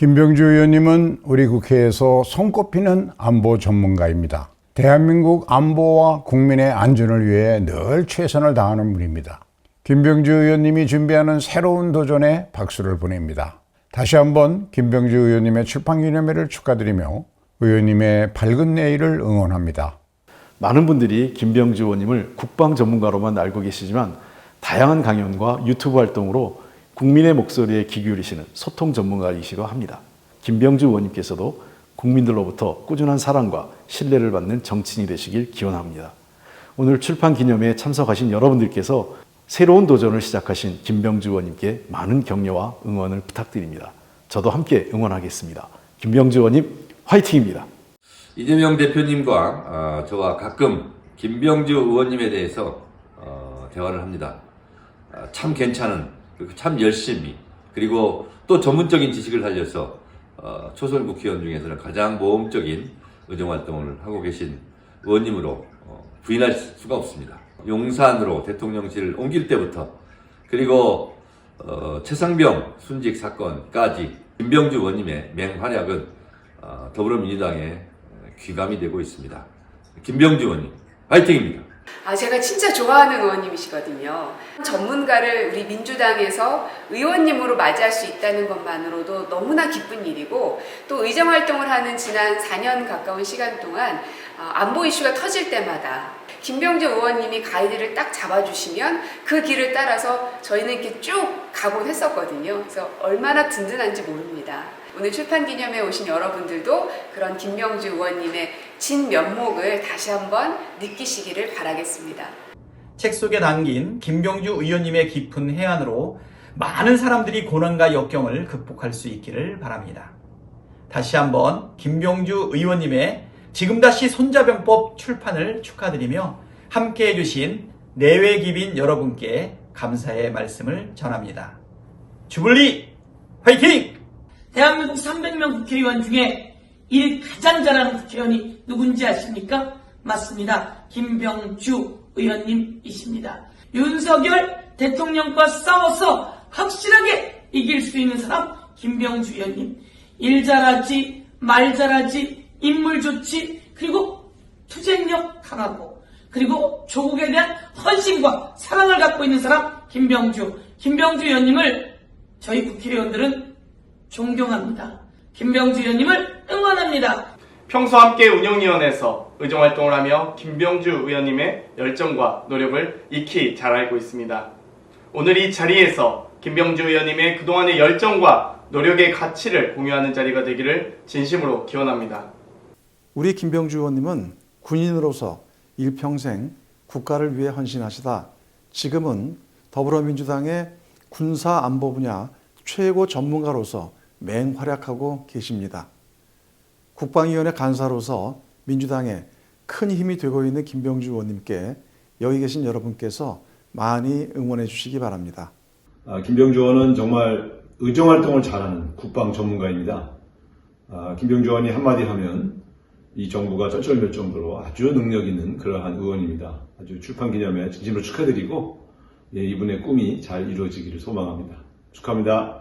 김병주 의원님은 우리 국회에서 손꼽히는 안보 전문가입니다. 대한민국 안보와 국민의 안전을 위해 늘 최선을 다하는 분입니다. 김병주 의원님이 준비하는 새로운 도전에 박수를 보냅니다. 다시 한번 김병주 의원님의 출판 기념회를 축하드리며 의원님의 밝은 내일을 응원합니다. 많은 분들이 김병주 의원님을 국방 전문가로만 알고 계시지만 다양한 강연과 유튜브 활동으로 국민의 목소리에 귀 기울이시는 소통 전문가이시기도 합니다. 김병주 의원님께서도 국민들로부터 꾸준한 사랑과 신뢰를 받는 정치인이 되시길 기원합니다. 오늘 출판 기념회에 참석하신 여러분들께서 새로운 도전을 시작하신 김병주 의원님께 많은 격려와 응원을 부탁드립니다. 저도 함께 응원하겠습니다. 김병주 의원님 화이팅입니다. 이재명 대표님과 어, 저와 가끔 김병주 의원님에 대해서 어, 대화를 합니다. 아, 참 괜찮은, 그리고 참 열심히, 그리고 또 전문적인 지식을 살려서 어, 초선 국회의원 중에서는 가장 모험적인 의정 활동을 하고 계신 의원님으로 어, 부인할 수가 없습니다. 용산으로 대통령실을 옮길 때부터 그리고 어, 최상병 순직 사건까지 김병주 의원님의 맹활약은 어, 더불어민주당의 귀감이 되고 있습니다. 김병주 의원님, 파이팅입니다. 아, 제가 진짜 좋아하는 의원님이시거든요. 전문가를 우리 민주당에서 의원님으로 맞이할 수 있다는 것만으로도 너무나 기쁜 일이고 또 의정 활동을 하는 지난 4년 가까운 시간 동안 아, 안보 이슈가 터질 때마다 김병주 의원님이 가이드를 딱 잡아주시면 그 길을 따라서 저희는 이렇게 쭉 가곤 했었거든요. 그래서 얼마나 든든한지 모릅니다. 오늘 출판 기념회에 오신 여러분들도 그런 김명주 의원님의 진면목을 다시 한번 느끼시기를 바라겠습니다. 책 속에 담긴 김병주 의원님의 깊은 해안으로 많은 사람들이 고난과 역경을 극복할 수 있기를 바랍니다. 다시 한번 김병주 의원님의 지금 다시 손자병법 출판을 축하드리며 함께 해주신 내외기빈 여러분께 감사의 말씀을 전합니다. 주블리 화이팅! 대한민국 300명 국회의원 중에 일 가장 잘하는 국회의원이 누군지 아십니까? 맞습니다. 김병주 의원님이십니다. 윤석열 대통령과 싸워서 확실하게 이길 수 있는 사람 김병주 의원님. 일 잘하지, 말 잘하지, 인물 좋지, 그리고 투쟁력 강하고, 그리고 조국에 대한 헌신과 사랑을 갖고 있는 사람 김병주. 김병주 의원님을 저희 국회의원들은 존경합니다. 김병주 의원님을 응원합니다. 평소 함께 운영위원회에서 의정활동을 하며 김병주 의원님의 열정과 노력을 익히 잘 알고 있습니다. 오늘 이 자리에서 김병주 의원님의 그동안의 열정과 노력의 가치를 공유하는 자리가 되기를 진심으로 기원합니다. 우리 김병주 의원님은 군인으로서 일평생 국가를 위해 헌신하시다 지금은 더불어민주당의 군사 안보 분야 최고 전문가로서 맹활약하고 계십니다. 국방위원회 간사로서 민주당에 큰 힘이 되고 있는 김병주 의원님께 여기 계신 여러분께서 많이 응원해 주시기 바랍니다. 아, 김병주 의원은 정말 의정활동을 잘하는 국방 전문가입니다. 아, 김병주 의원이 한마디 하면 이 정부가 쩔쩔맬 정도로 아주 능력 있는 그러한 의원입니다. 아주 출판 기념회 진심으로 축하드리고 예, 이분의 꿈이 잘 이루어지기를 소망합니다. 축하합니다.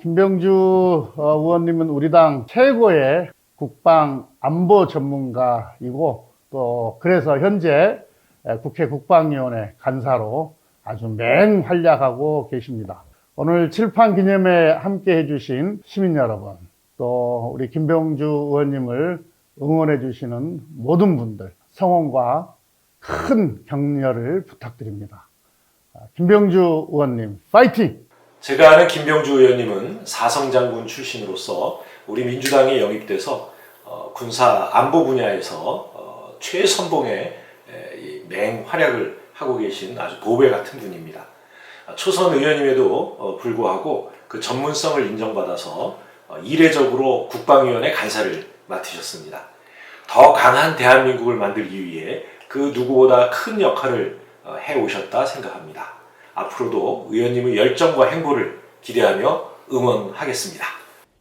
김병주 어, 의원님은 우리 당 최고의 국방 안보 전문가이고 또 그래서 현재 에, 국회 국방위원회 간사로 아주 맹활약하고 계십니다. 오늘 칠판 기념회 함께 해주신 시민 여러분, 또 우리 김병주 의원님을 응원해 주시는 모든 분들 성원과 큰 격려를 부탁드립니다. 아, 김병주 의원님, 파이팅! 제가 아는 김병주 의원님은 사성장군 출신으로서 우리 민주당에 영입돼서 어, 군사 안보 분야에서 어, 최선봉의 맹활약을 하고 계신 아주 보배 같은 분입니다. 아, 초선 의원임에도 어, 불구하고 그 전문성을 인정받아서 어, 이례적으로 국방위원회 간사를 맡으셨습니다. 더 강한 대한민국을 만들기 위해 그 누구보다 큰 역할을 어, 해 오셨다 생각합니다. 앞으로도 의원님의 열정과 행보를 기대하며 응원하겠습니다.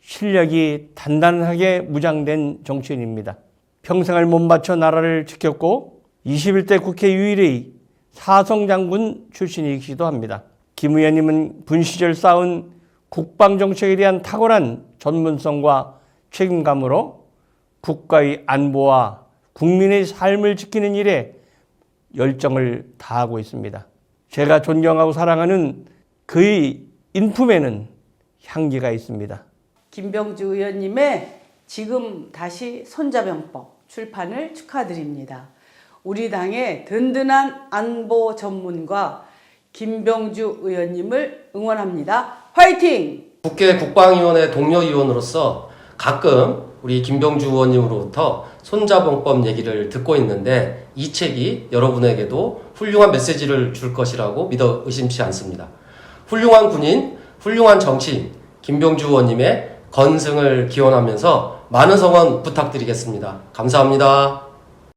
실력이 단단하게 무장된 정치인입니다. 평생을 못 바쳐 나라를 지켰고 21대 국회 유일의 사성 장군 출신이기도 합니다. 김 의원님은 군 시절 쌓은 국방 정책에 대한 탁월한 전문성과 책임감으로 국가의 안보와 국민의 삶을 지키는 일에 열정을 다하고 있습니다. 제가 존경하고 사랑하는 그의 인품에는 향기가 있습니다. 김병주 의원님의 지금 다시 손자병법 출판을 축하드립니다. 우리 당의 든든한 안보 전문가 김병주 의원님을 응원합니다. 화이팅! 국회 국방위원회 동료 의원으로서 가끔 우리 김병주 의원님으로부터 손자병법 얘기를 듣고 있는데 이 책이 여러분에게도 훌륭한 메시지를 줄 것이라고 믿어 의심치 않습니다. 훌륭한 군인, 훌륭한 정치인 김병주 의원님의 건승을 기원하면서 많은 성원 부탁드리겠습니다. 감사합니다.